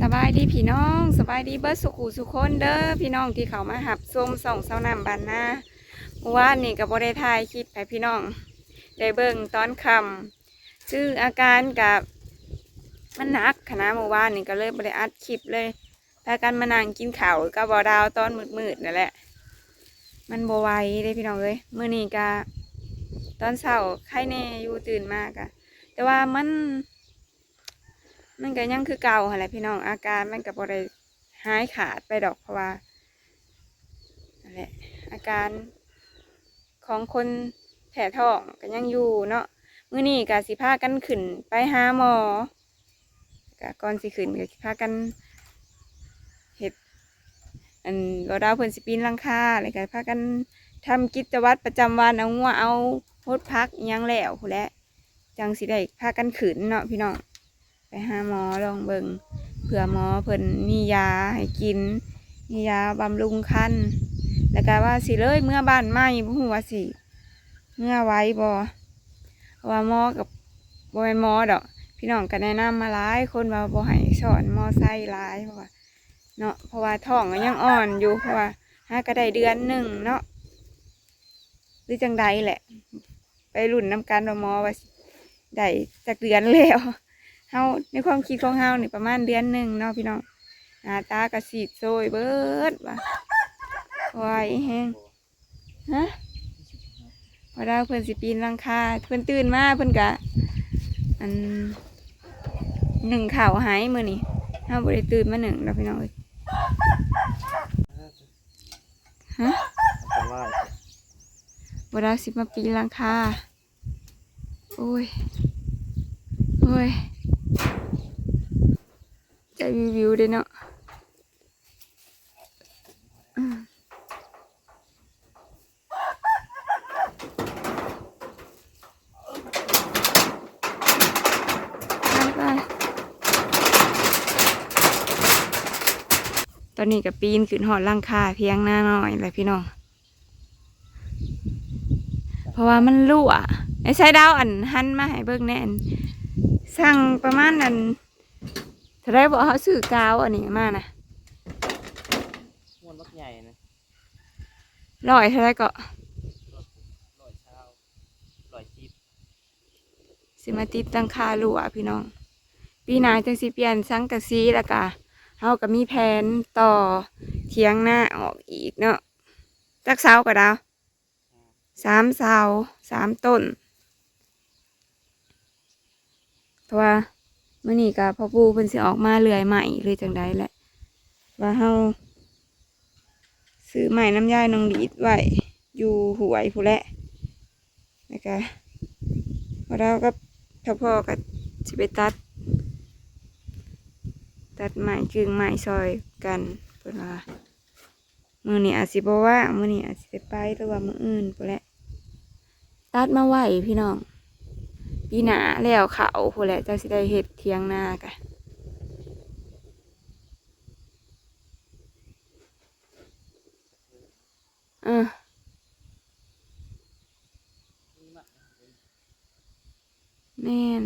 สบายดีพี่น้องสบายดีเบิร์สุขูสุคนเด้อพี่น้องที่เขามาหับส้มส่องเสาน้ำบานนาเมื่อวานนี่กับบได้ถ่ายคลิปให้พี่น้อง ได้เบิ่งตอนคำชื่ออาการกับมันหนักคณะเมื่อวานนี่ก็เลยบได้อัดคลิปเลยพากันมานั่งกินข้าวกับบอดาวตอนมืดๆนั่นแหละ มันบไหวเลยพี่น้องเอ้ยเมื่อนี้ก็ตอนเช้าไข้แน่อยู่ตื่นมากอะแต่ว่ามัน มันก็ยังคือเก่าหั่นแหละพี่น้องอาการมันก็บ่ได้หายขาดไปดอกเพราะว่านั่นแหละอาการของคนแผลท้องก็ยังอยู่เนาะมื้อนี้ก็สิพากันขึ้นไปหาหมอก็ก่อนสิขึ้นก็สิพากันเฮ็ดอันบ่ดาวเพิ่นสิปีนหลังคาแล้วก็พากันทำกิจวัตรประจำวันเอางัวเอาพดพักยังแล้วพู้นแหละจังสิได้พากันขึ้นเนาะพี่น้อง ไปหาหมอลองเบิงเผื่อหมอเพิ่นมียาให้กิน มียาบำรุงคันแล้วก็ว่าสิเลยเมื่อบ้านใหม่บ่ฮู้ว่าสิเมื่อไว้บ่ว่าหมอกับบ่แม่นหมอดอก พี่น้องก็แนะนำมาหลายคนว่าบ่ให้สอนมอไซค์หลายเพราะว่าเนาะเพราะว่าท้องก็ยังอ่อนอยู่เพราะว่าหาก็ได้เดือนหนึ่งเนาะหรือจังใดแหละ ไปรุ่นน้ำกันว่าหมอว่าได้จากเดือนแล้ว เฮาในความคิดของเฮานี่ประมาณเดือนหนึ่งเนาะพี่น้องหน้าตากระสีดโซยเบิดว่ะวายแฮงฮะพอดาเพิ่นสิปีนลังคาเพิ่นตื่นมาเพิ่นกะอันหนึ่งข่าวหายมือนี่เฮาบ่ได้ตื่นมาหนึ่งเราะพี่น้องเอ้ยฮะว่าบ่ดาสิมาปีนลังคาโอ้ยโอ้ย วิววิวๆด้เนาะตอนนี้กับปีนขึ้นหอดหลังคาเพียงหน้าหน่อยเลยพี่น้อง เพราะว่ามันรั่วไอ้ใช้ดาวอันหันมาให้เบิ่งแน่นสั่งประมาณนั้น ได้บอกเขาซื้อกาวอันนี้มานะม้วนมักใหญ่นะร้อยเท่าไรก็ร้อยเช้าร้อยสิบสิมาติดตั้งคารั่วพี่น้อง ปีหน้าจังสิเปลี่ยนสังกะสีแล้วก็เฮาก็มีแผนต่อเทียงหน้าออกอีกเนาะจักเสาก็ดาวสามเสาสามต้นเพราะว่า มื่อนี้ก็พ่อปู่เพิ่นสิออกมาเลื่อยใหม่เลยจังใดแหละ ว่าเฮาซื้อใหม่น้ำยายน้องดีดไว้อยู่หวยผู้แหละแล้วก็พอเราก็ถ้าพ่อก็สิไปตัด ตัดไม้กึ่งไม้ซอยกันเพิ่นว่ามือนี้อาจสิบ่ว่ามือนี้อาจสิได้ไปหรือว่ามืออื่นพู้แหละตัดมาไหวพี่น้อง ปีหนาแล้วเขาพู้นแหละจะสิได้เฮ็ดเทียงนากันเออนี่มากแม่น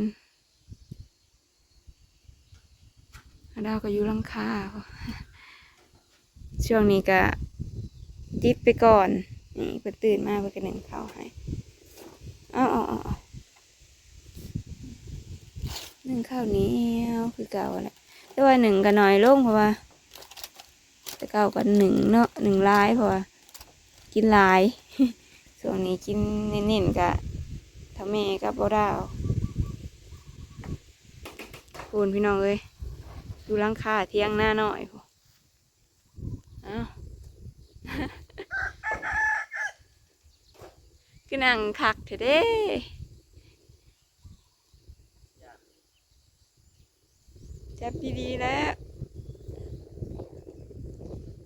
ดาวก็อยู่ลังคาช่วงนี้ก็ติดไปก่อน นี่เพิ่นตื่นมาเพิ่นก็หนึ่งข้าวให้อ้าวอ้าวอ้าว หนึ่งข้าวเหนี้คือเก่าแหละแต่ว่าหนึ่งก็น้อยลงเพราะว่า แต่เก่าก็หนึ่งเนาะหนึ่งลายเพราะว่ากินลายช่วงนี้กินเน้นๆกะทำแม่กับบ่ดาวพูนพี่น้องเอ้ยดูหลังคาเที่ยงหน้าหน่อยพอ้าคือนั่งคักเถอะเด้ จับดีๆแล้ว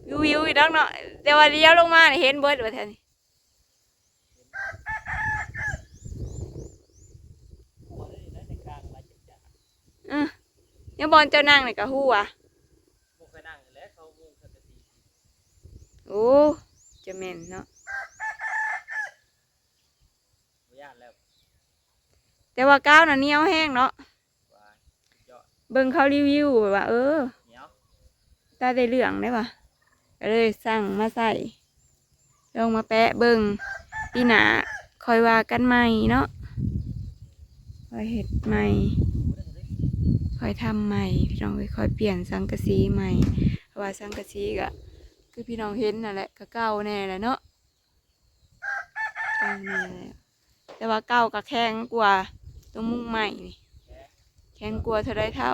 วิววิวอีกดอกเนาะแต่ว่าเลี้ยวลงมานี่เห็นเบิดว่าแทนม้วนได้ในกลางลายจัดจ้าอือยังบอลเจ้านั่งนี่กะฮู้อะพวกเคยนั่งอยู่แล้วเขามุงสังกะสีโอ้จะแม่นเนาะบ่ย่านแล้วแต่ว่าก้าวน่ะเหนียวแห้งเนาะว่าสุดยอด เบิ่งเขารีวิวแบบว่า เออเหนียวตาได้เหลืองได้ปะก็เลยสั่งมาใส่ลองมาแปะเบิ่งปีหนาคอยว่ากันใหม่เนาะคอยเห็ดใหม่ดูได้เลยคอยทำใหม่ พี่น้องเอ้ยคอยเปลี่ยนสังกะสีใหม่เพราะว่าสังกะสีก็คือพี่น้องเห็นนั่นแหละก็เก่าแน่แหละเนาะเก่าแน่แหละแต่ว่าเก่าก็แข็งกว่าตัวมุ้งใหม่นี่ แข็งกว่าเท่าไรเท่า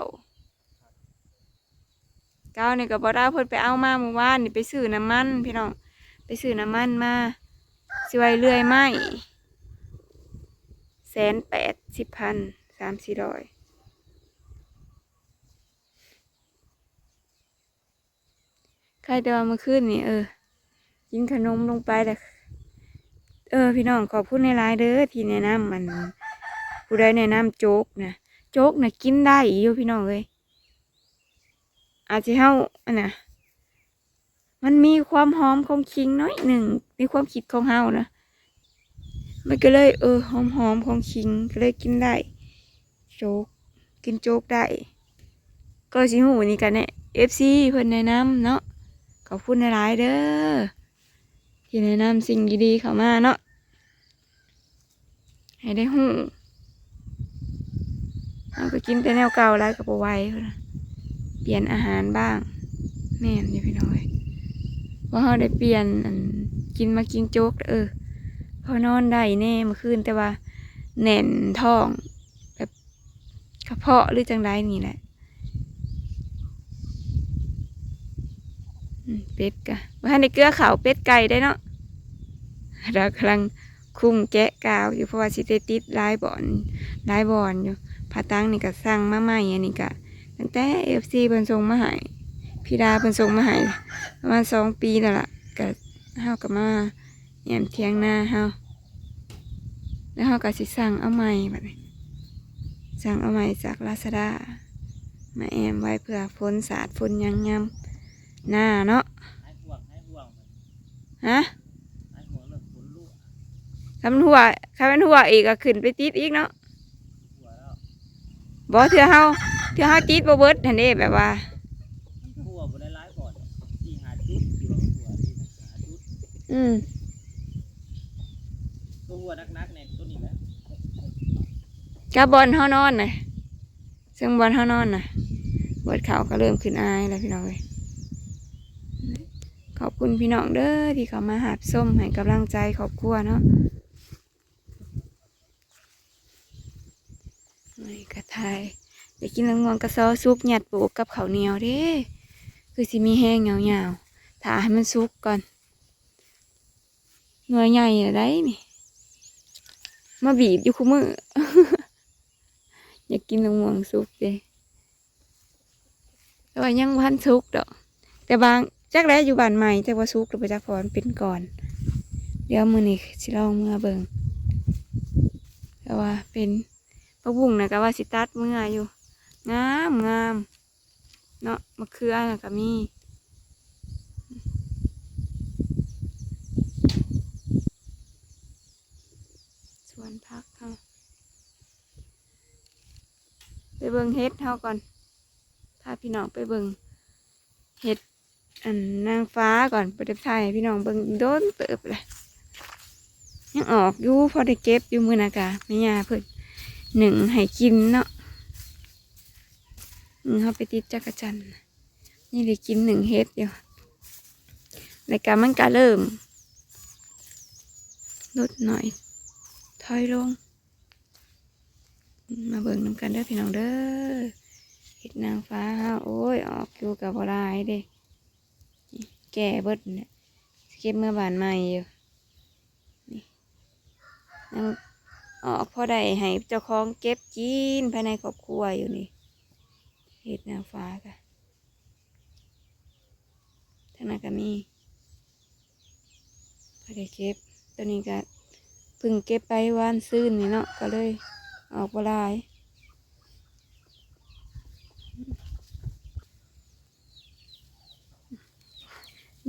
เก้าเนี่ยก็บ่ได้เพิ่นไปเอามาเมื่อวานนี่ไปซื้อน้ำมันพี่น้องไปซื้อน้ำมันมาสิไว้เรื่อยไหมแสนแปดสิบพันสามสี่ร้อยใครแต่ว่าเมื่อคืนนี่เออ กินขนมลงไปแต่เออ พี่น้องขอบคุณในไลน์เด้อที่แนะนำมันผู้ใดแนะนำโจ๊กนะ โจ๊กนะกินได้อยู่พี่น้องเอ้ยอาจจะเฮาอันน่ะ มันมีความหอมของคิงน้อยหนึ่งในความคิดของเฮานะมันก็เลยเออหอมหอมของคิงก็เลยกินได้ โจ๊กกินโจ๊กได้ ก็สิหูนี่กันเนี่ยเอฟซีเพิ่นแนะนำเนาะขอบคุณหลายเด้อที่แนะนำสิ่งดีๆเข้ามาเนาะให้ได้หู เราก็กินแต่แนวเก่าแล้วกับไหวเปลี่ยนอาหารบ้างแม่นอยู่พี่น้อยว่าเขาได้เปลี่ยนกินมากินโจ๊กเออพอนอนได้แน่เมื่อคืนแต่ว่าแน่นท้องแบบกระเพาะหรือจังไรนี่แหละเป็ดกะว่าในได้เกลือขาวเป็ดไก่ได้เนาะเรากำลัง คุ้มแกะกาวอยู่เพราะว่าสิเตติดลายบอนลายบอนอยู่ผาตั้งนี่ก็สั่งมาใหม่อันนี้ก็ตั้งแต่เอฟซีเพิ่นส่งมาให้พี่ดาเพิ่นส่งมาให้ประมาณสองปีแล้วล่ะก็เฮาก็มาแยมเทียงหน้าเฮาแล้วเฮาก็สิสั่งเอาใหม่บัดนี้สั่งเอาใหม่จากลาซาด้ามาแอมไว้เพื่อฝนสาดฝนยังยำหน้าเนาะห้ห่วงให้ห่วงมันฮะ ให้ห่วงเรื่องฝนลูก ทำหัวถ้าเป็นหัวอีกก็ขึ้นไปติดอีกเนาะหัวแล้วบ่เถื่อเฮาเถื่อเฮาติดบ่เบิดหั่นเด้แบบว่าหัวบนได้ร้ายก่อนที่หาจุดอยู่ว่าหัวที่หาจุดอืมตัวหัวนักๆเนี่ยตัวนี้แหละกับบอลเฮานอนน่ะซึ่งบอลเฮานอนน่ะเบิดเขาก็เริ่มขึ้นอายแล้วพี่น้องเอ้ยขอบคุณพี่น้องเด้อที่เขามาหาบส้มให้กำลังใจขอบครัวเนาะ นี่กระทายอยากกินละงวงกระซอซุปหยัดปูกกับข้าวเหนียวเด้คือสิมีแห้งเหนียวๆถ้าให้มันสุกก่อน หน่วยใหญ่อะไรนี่ มาบีบอยู่คู่มือ อยากกินละงวงสุกเด้แต่ว่ายังพันสุกดอก แต่บางจักแล้อยู่บ้านใหม่แต่ว่าสุกหรือไปจักพรเป็นก่อน เดี๋ยวมือนี่สิลองเมื่อเบิงแต่ว่าเป็น ปะบุ้งนะก็ว่าสิตัดเมื่ออยู่ งามงามเนาะมะเขือนะก็มีสวนพักเขาไปเบิงเฮ็ดเฮาก่อนพาพี่น้องไปเบิงเฮ็ดอันนางฟ้าก่อนไปเด็บถ่ายพี่น้องเบิงโดนเติบเลยยังออกอยู่พอได้เก็บอยู่มือนากาไม่ยาเพิ่น หนึ่งให้กินเนาะเขาไปติดจักรจันทร์นี่ได้กินหนึ่งเฮ็ดอยู่รายการมันก็เริ่มลดหน่อยถอยลง มาเบิ่งน้ำกันเด้อพี่น้องเด้อเห็ดนางฟ้าโอ้ย ออกอยู่กับอะไรเด้แก่เบิดเนี่ยเก็บเมื่อบานใหม่อยู่นี่ ออกพอได้ให้เจ้าของเก็บกินภายในครอบครัวอยู่นี่เห็ดนางฟ้าค่ะทางนั้นก็มีพอได้เก็บตัวนี้ก็เพิ่งเก็บไปวานซื่นนี่เนาะก็เลยออกบลาย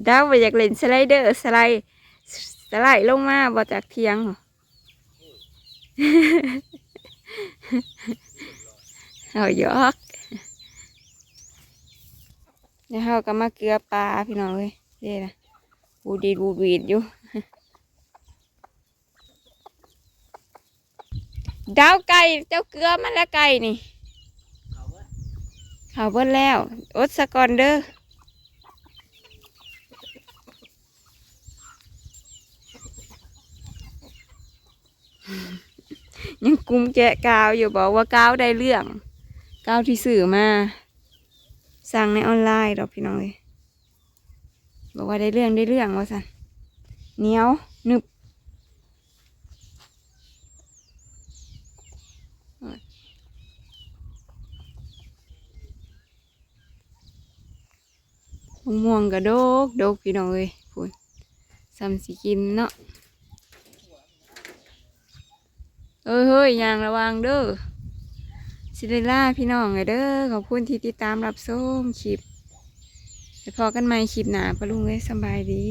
ดาวไปอยากเล่นสไลเดอร์สไลด์สไลด์ลงมาบ่จากเทียงหรอ เอายอกเดี๋ยวเราก็มาเกลือปลาพี่น้องเลยเด้นะบูดีดบูบีดอยู่ดาวไก่เจ้าเกลือมันละไก่นี่เขาเบิ้ลแล้วอดสะกอนเด้อ ยังกุมแกะกาวอยู่บอกว่ากาวได้เรื่องกาวที่สื่อมาสั่งในออนไลน์ดอกพี่น้องเลยบอกว่าได้เรื่องได้เรื่องว่าสันเหนียวหนึบมะม่วงกระโดกโดกพี่น้องเลยพูนซ้ำสิกินเนาะ เอ้ยเฮ้ยยางระวังเด้อซิเดล่าพี่น้องเลยเด้อขอบคุณที่ติดตามรับชมคลิปไปพอกันใหม่คลิปหนาปะลุงเอ้ยสบายดี